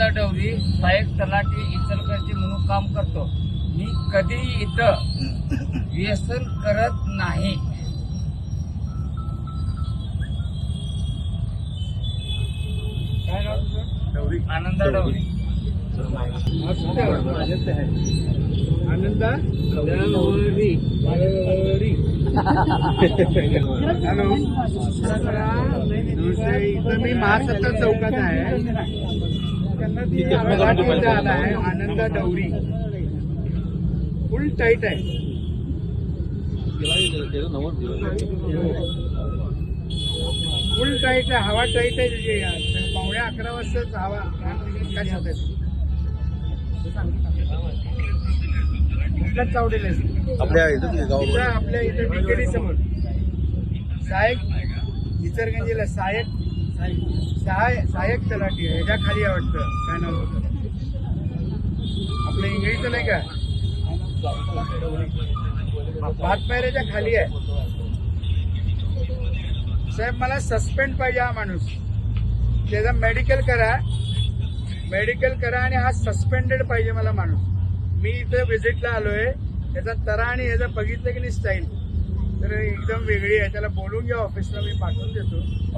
आनंदा डवरी सहाय्यक तलाठी इचलकरंजी म्हणून काम करतो. मी कधीही इथं व्यसन करत नाही? आनंदा डवरी. आनंदा? डवरी. हॅलो. इथं मी महासत्ता चौकात आहे. आला आहे आनंदा डवरी. फुल टाईट आहे. फुल टाईट आहे हवा टाईट आहे त्याची. पावणे अकरा वाजताच हवा. काय आपल्या इथं आपल्या इथं टिकेडी समोर सहायक इचरगंजीला सहायक सहाय सहायक तलाठी आहे. ह्याच्या खाली वाटतं. काय नाव होतं? आपलं इंग्रजीचं नाही का? भातपायऱ्याच्या खाली आहे. साहेब मला सस्पेंड पाहिजे हा माणूस. त्याचा मेडिकल करा. मेडिकल करा आणि हा सस्पेंडेड पाहिजे मला माणूस. मी इथं व्हिजिटला आलोय. त्याचा तरा आणि ह्याचं बघितलं की नाही स्टाईल तर एकदम वेगळी आहे. त्याला बोलून घ्या ऑफिसला मी पाठवून देतो.